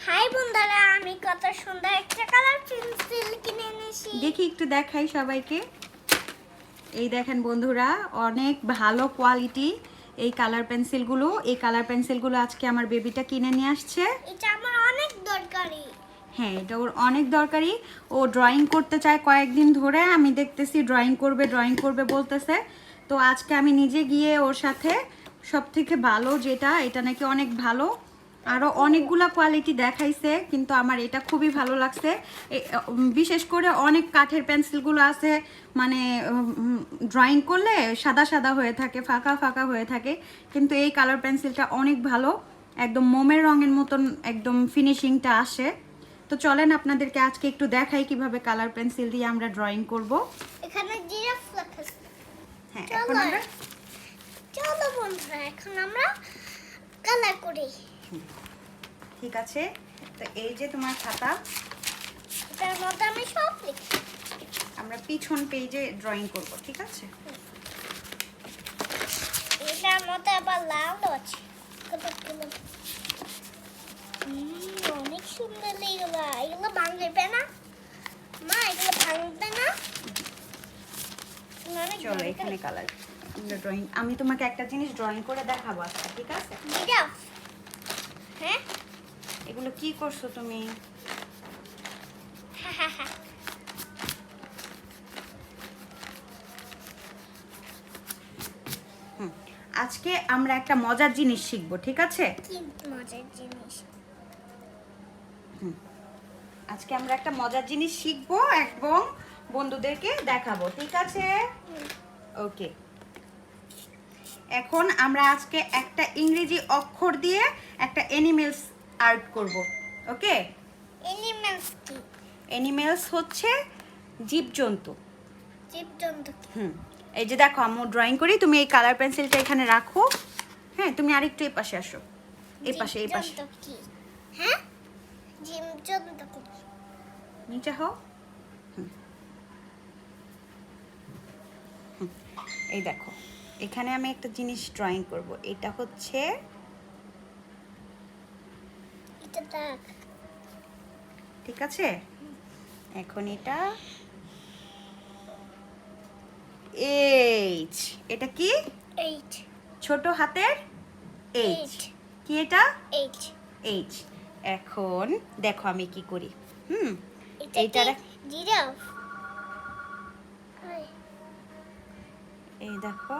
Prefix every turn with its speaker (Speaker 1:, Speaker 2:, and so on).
Speaker 1: High বন্ধুরা আমি কত সুন্দর একটা কালার পেন্সিল কিনে এনেছি।
Speaker 2: দেখি একটু দেখাই সবাইকে। এই দেখেন বন্ধুরা অনেক ভালো কোয়ালিটি এই কালার পেন্সিলগুলো এই কালার পেন্সিলগুলো আজকে আমার বেবিটা কিনে নিয়ে আসছে।
Speaker 1: এটা আমার অনেক দরকারি।
Speaker 2: হ্যাঁ এটা ওর অনেক দরকারি। ও ড্রয়িং করতে চায় কয়েকদিন ধরে আমি দেখতেছি ড্রয়িং করবে ড্রয়িং করবে বলতেছে। তো আজকে আমি নিজে গিয়ে ওর সাথে সব থেকে ভালো যেটা এটা নাকি অনেক ভালো। আরও অনেকগুলা কোয়ালিটি দেখাইছে কিন্তু আমার এটা খুবই ভালো লাগছে। বিশেষ করে অনেক কাঠের পেন্সিলগুলো আছে মানে ড্রয়িং করলে সাদা সাদা হয়ে থাকে ফাঁকা ফাঁকা হয়ে থাকে কিন্তু এই কালার পেন্সিলটা অনেক ভালো। একদম মোমের রঙের মতন একদম ফিনিশিংটা আসে। তো চলেন আপনাদেরকে আজকে একটু দেখাই কীভাবে কালার পেন্সিল দিয়ে আমরা ড্রয়িং করব।
Speaker 1: এখানে জিরাফ লেখা
Speaker 2: হ্যাঁ এখন আমরা
Speaker 1: চলো বন্ধুরা এখন আমরা কালার করি।
Speaker 2: ঠিক আছে? তো এই যে তোমার খাতা
Speaker 1: আমি সব লিখি
Speaker 2: আমরা পিছন পেজে ড্রয়িং করব ঠিক আছে?
Speaker 1: এটার মধ্যে আবার লাল আছে। অনেক সুন্দর এগুলো। এগুলো ভাঙবে না। মা এগুলো ভাঙবে না।
Speaker 2: চলো এখানে কালার আমরা ড্রয়িং আমি তোমাকে একটা জিনিস ড্রয়িং করে দেখাবো আজকে ঠিক আছে?
Speaker 1: হ্যাঁ?
Speaker 2: এগুলো কি করছ তুমি? আজকে আমরা একটা মজার জিনিস শিখব ঠিক আছে?
Speaker 1: মজার জিনিস?
Speaker 2: আজকে আমরা একটা মজার জিনিস শিখব এবং বন্ধুদেরকে দেখাবো ঠিক আছে? ওকে। এখন আমরা আজকে একটা ইংরেজি অক্ষর দিয়ে একটা অ্যানিমেলস আর্ট করব ওকে
Speaker 1: এনিমেলস কি?
Speaker 2: অ্যানিমেলস হচ্ছে জীবজন্তু।
Speaker 1: জীবজন্তু
Speaker 2: হুম এই যে দেখো আম্মু ড্রয়িং করি তুমি এই কালার পেন্সিলটা এখানে রাখো। হ্যাঁ তুমি আরেকটু এই পাশে আসো। এই পাশে এই পাশে।
Speaker 1: হ্যাঁ? জীবজন্তু
Speaker 2: নিচে হও। এই দেখো এখানে আমি একটা জিনিস ড্রয়িং করব এটা হচ্ছে
Speaker 1: দাগ
Speaker 2: ঠিক আছে? এখন এটা এইচ এটা কি?
Speaker 1: এইট
Speaker 2: ছোট হাতের এইচ কি এটা?
Speaker 1: এইট
Speaker 2: এইচ এখন দেখো আমি কি করি। হুম? এইটার
Speaker 1: কি জিরাফ।
Speaker 2: এই দেখো।